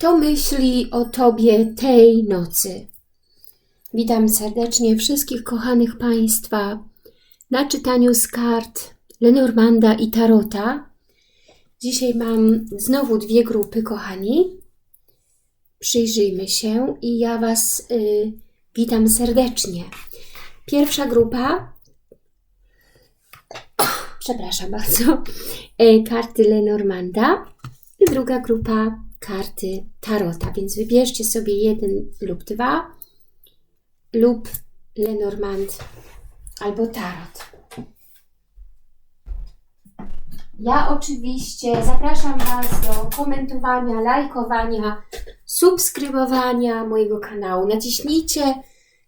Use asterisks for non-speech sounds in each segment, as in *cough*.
Kto myśli o Tobie tej nocy? Witam serdecznie wszystkich kochanych Państwa na czytaniu z kart Lenormanda i Tarota. Dzisiaj mam znowu dwie grupy, kochani. Przyjrzyjmy się i ja Was y, witam serdecznie. Pierwsza grupa, *coughs* przepraszam bardzo, y, karty Lenormanda i druga grupa karty Tarota, więc wybierzcie sobie jeden lub dwa lub Lenormand albo Tarot. Ja oczywiście zapraszam Was do komentowania, lajkowania, subskrybowania mojego kanału. Naciśnijcie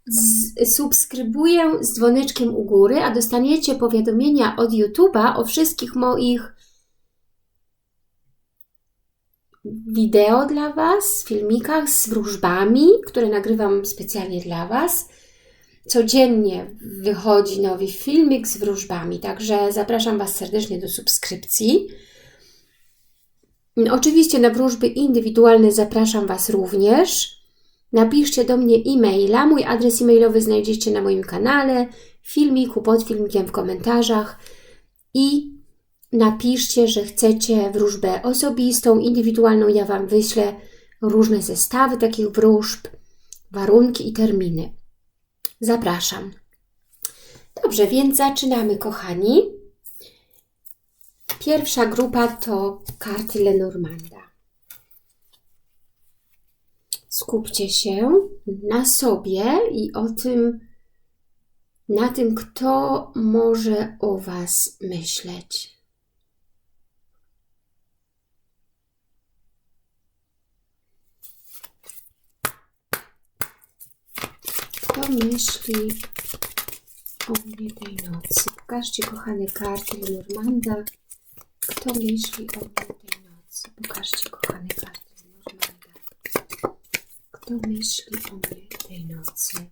z, subskrybuję z dzwoneczkiem u góry, a dostaniecie powiadomienia od YouTube'a o wszystkich moich wideo dla Was, filmikach z wróżbami, które nagrywam specjalnie dla Was. Codziennie wychodzi nowy filmik z wróżbami, także zapraszam Was serdecznie do subskrypcji. Oczywiście na wróżby indywidualne zapraszam Was również. Napiszcie do mnie e-maila. Mój adres e-mailowy znajdziecie na moim kanale, filmiku, pod filmikiem, w komentarzach. I napiszcie, że chcecie wróżbę osobistą, indywidualną. Ja Wam wyślę różne zestawy takich wróżb, warunki i terminy. Zapraszam. Dobrze, więc zaczynamy, kochani. Pierwsza grupa to karty Lenormanda. Skupcie się na sobie i o tym, na tym, kto może o Was myśleć. Kto myśli o mnie tej nocy? Pokażcie, kochane karty Lenormanda. Kto myśli o mnie tej nocy? Pokażcie, kochane karty Lenormanda. Kto myśli o mnie tej nocy?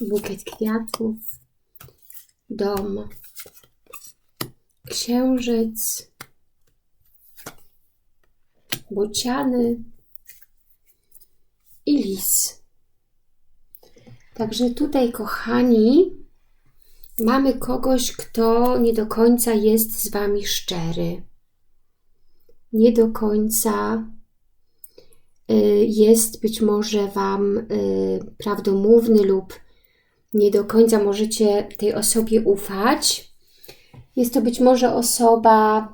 Bukiet kwiatów, dom, księżyc, bociany i lis. Także tutaj, kochani, mamy kogoś, kto nie do końca jest z Wami szczery. Nie do końca y, jest być może Wam y, prawdomówny lub nie do końca możecie tej osobie ufać. Jest to być może osoba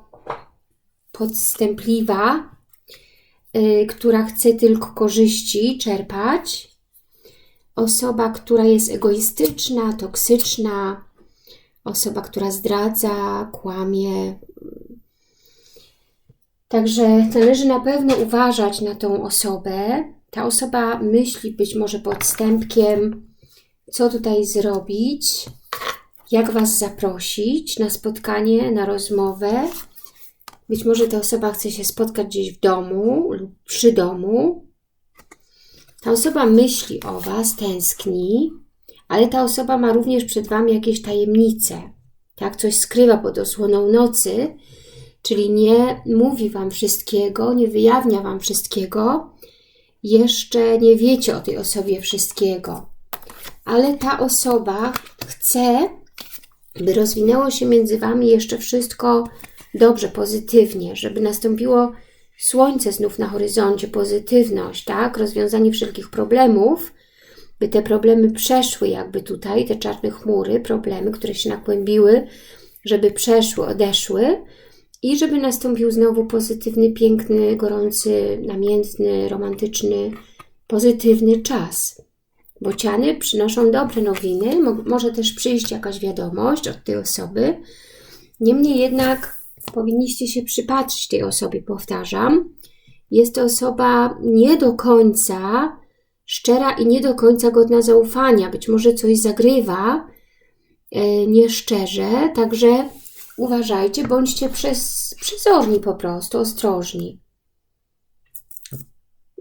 podstępliwa, yy, która chce tylko korzyści czerpać. Osoba, która jest egoistyczna, toksyczna, osoba, która zdradza, kłamie. Także należy na pewno uważać na tą osobę. Ta osoba myśli być może podstępkiem, co tutaj zrobić, jak Was zaprosić na spotkanie, na rozmowę. Być może ta osoba chce się spotkać gdzieś w domu lub przy domu. Ta osoba myśli o Was, tęskni, ale ta osoba ma również przed Wami jakieś tajemnice. Tak, coś skrywa pod osłoną nocy, czyli nie mówi Wam wszystkiego, nie wyjawnia Wam wszystkiego. Jeszcze nie wiecie o tej osobie wszystkiego ale ta osoba chce, by rozwinęło się między Wami jeszcze wszystko dobrze, pozytywnie, żeby nastąpiło słońce znów na horyzoncie, pozytywność, tak? Rozwiązanie wszelkich problemów, by te problemy przeszły jakby tutaj, te czarne chmury, problemy, które się nakłębiły, żeby przeszły, odeszły i żeby nastąpił znowu pozytywny, piękny, gorący, namiętny, romantyczny, pozytywny czas. Bociany przynoszą dobre nowiny, Mo może też przyjść jakaś wiadomość od tej osoby. Niemniej jednak powinniście się przypatrzyć tej osobie, powtarzam. Jest to osoba nie do końca szczera i nie do końca godna zaufania. Być może coś zagrywa e, nieszczerze, także uważajcie, bądźcie przez, przezorni po prostu, ostrożni.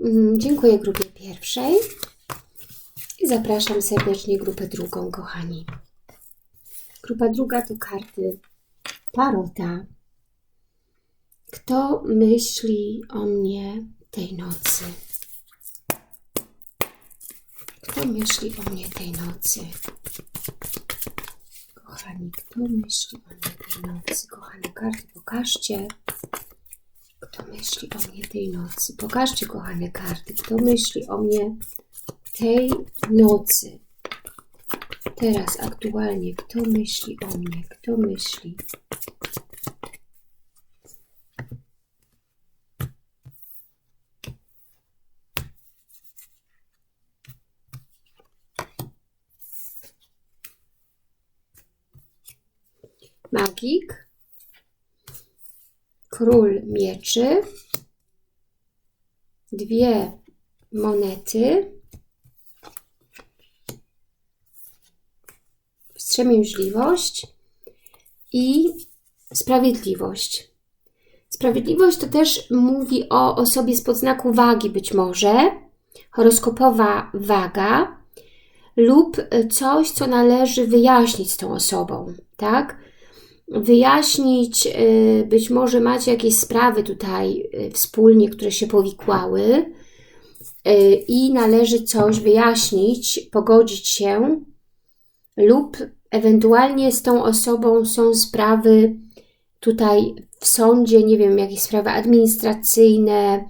Mm, dziękuję grupie pierwszej. I zapraszam serdecznie grupę drugą, kochani. Grupa druga to karty Tarota. Kto myśli o mnie tej nocy? Kto myśli o mnie tej nocy? Kochani, kto myśli o mnie tej nocy? Kochane karty, pokażcie. Kto myśli o mnie tej nocy? Pokażcie, kochane karty, kto myśli o mnie tej nocy. Teraz, aktualnie, kto myśli o mnie? Kto myśli? Magik, król mieczy, dwie monety, wstrzemięźliwość i sprawiedliwość. Sprawiedliwość to też mówi o osobie z podznaku wagi być może, horoskopowa waga lub coś, co należy wyjaśnić z tą osobą, tak? Wyjaśnić, y, być może macie jakieś sprawy tutaj y, wspólnie, które się powikłały y, i należy coś wyjaśnić, pogodzić się lub ewentualnie z tą osobą są sprawy tutaj w sądzie, nie wiem, jakieś sprawy administracyjne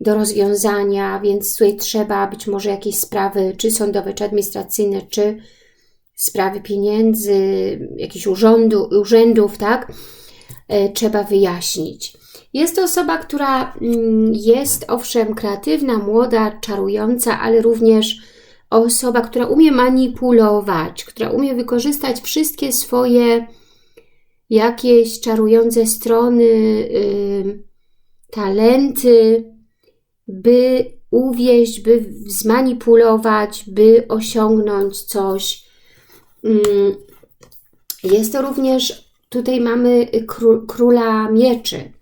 do rozwiązania, więc tutaj trzeba być może jakieś sprawy, czy sądowe, czy administracyjne, czy sprawy pieniędzy, jakichś urzędu, urzędów, tak, e, trzeba wyjaśnić. Jest to osoba, która mm, jest owszem kreatywna, młoda, czarująca, ale również osoba, która umie manipulować, która umie wykorzystać wszystkie swoje jakieś czarujące strony, yy, talenty, by uwieść, by zmanipulować, by osiągnąć coś. Jest to również, tutaj mamy kró króla mieczy,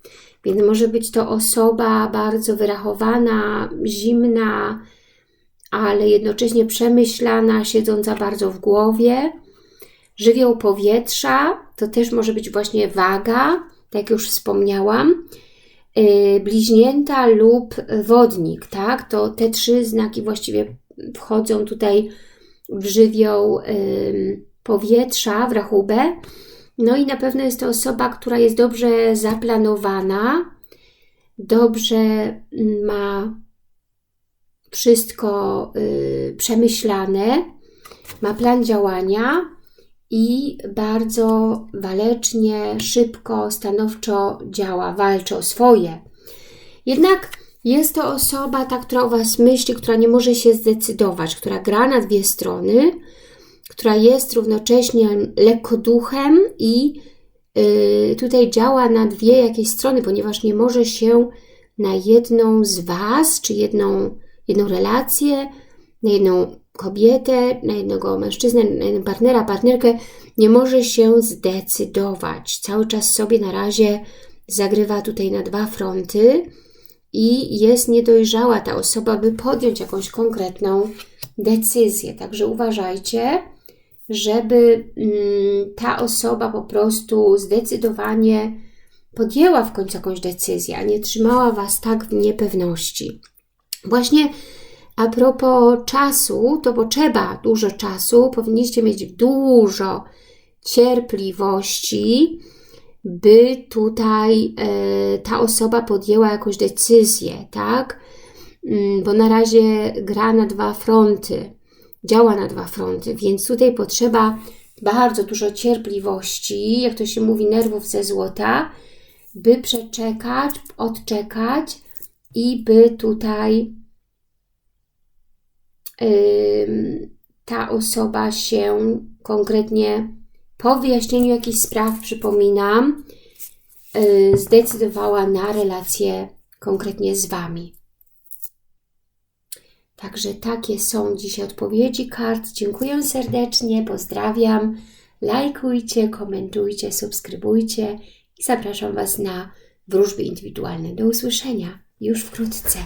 więc może być to osoba bardzo wyrachowana, zimna, ale jednocześnie przemyślana, siedząca bardzo w głowie. Żywioł powietrza to też może być właśnie waga, tak jak już wspomniałam. Y, bliźnięta lub wodnik, tak? To te trzy znaki właściwie wchodzą tutaj w żywioł powietrza, w rachubę. No i na pewno jest to osoba, która jest dobrze zaplanowana, dobrze ma wszystko y, przemyślane, ma plan działania i bardzo walecznie, szybko, stanowczo działa, walczy o swoje. Jednak jest to osoba, ta, która o Was myśli, która nie może się zdecydować, która gra na dwie strony, która jest równocześnie lekko duchem i y, tutaj działa na dwie jakieś strony, ponieważ nie może się na jedną z Was, czy jedną jedną relację, na jedną kobietę, na jednego mężczyznę, na jednego partnera, partnerkę, nie może się zdecydować. Cały czas sobie na razie zagrywa tutaj na dwa fronty i jest niedojrzała ta osoba, by podjąć jakąś konkretną decyzję. Także uważajcie, żeby mm, ta osoba po prostu zdecydowanie podjęła w końcu jakąś decyzję, a nie trzymała Was tak w niepewności. Właśnie a propos czasu, to potrzeba dużo czasu, powinniście mieć dużo cierpliwości, by tutaj e, ta osoba podjęła jakąś decyzję, tak? Mm, bo na razie gra na dwa fronty, działa na dwa fronty, więc tutaj potrzeba bardzo dużo cierpliwości, jak to się mówi, nerwów ze złota, by przeczekać, odczekać i by tutaj ta osoba się konkretnie po wyjaśnieniu jakichś spraw, przypominam, y, zdecydowała na relację konkretnie z Wami. Także takie są dzisiaj odpowiedzi kart. Dziękuję serdecznie, pozdrawiam. Lajkujcie, komentujcie, subskrybujcie i zapraszam Was na wróżby indywidualne. Do usłyszenia już wkrótce.